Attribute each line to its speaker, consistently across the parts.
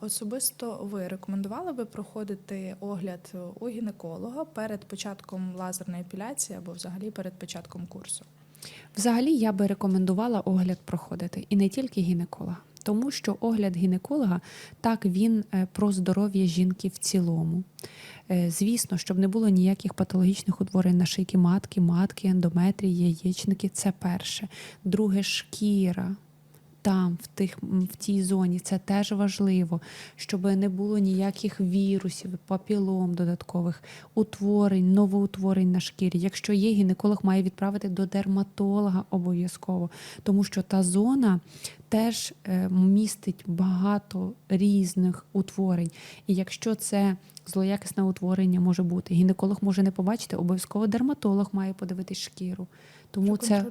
Speaker 1: Особисто ви рекомендували би проходити огляд у гінеколога перед початком лазерної епіляції або взагалі перед початком курсу?
Speaker 2: Взагалі я би рекомендувала огляд проходити і не тільки гінеколога. Тому що огляд гінеколога так він е, про здоров'я жінки в цілому. Е, Звісно, щоб не було ніяких патологічних утворень на шийки матки, матки, ендометрії, яєчники це перше. Друге шкіра. Там, в тих в тій зоні, це теж важливо, щоб не було ніяких вірусів, папілом додаткових, утворень, новоутворень на шкірі. Якщо є, гінеколог має відправити до дерматолога обов'язково, тому що та зона теж е, містить багато різних утворень. І якщо це злоякісне утворення може бути, гінеколог може не побачити, обов'язково дерматолог має подивитись шкіру. Тому це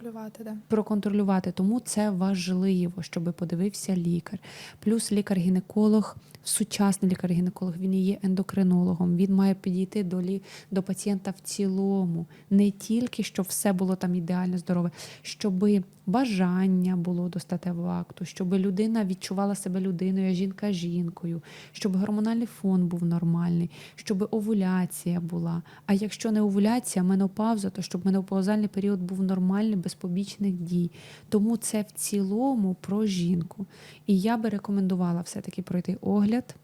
Speaker 1: да?
Speaker 2: проконтролювати. Тому це важливо, щоб подивився лікар. Плюс лікар-гінеколог, сучасний лікар-гінеколог, він є ендокринологом. Він має підійти до, лі, до пацієнта в цілому, не тільки щоб все було там ідеально здорове, щоб бажання було до статевого акту, щоб людина відчувала себе людиною, а жінка жінкою, щоб гормональний фон був нормальний, щоб овуляція була. А якщо не овуляція, а менопауза, то щоб менопаузальний період був нормальний, без побічних дій. Тому це в цілому про жінку. І я би рекомендувала все-таки пройти огляд.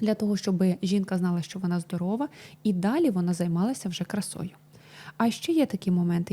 Speaker 2: Для того, щоб жінка знала, що вона здорова, і далі вона займалася вже красою. А ще є такі моменти.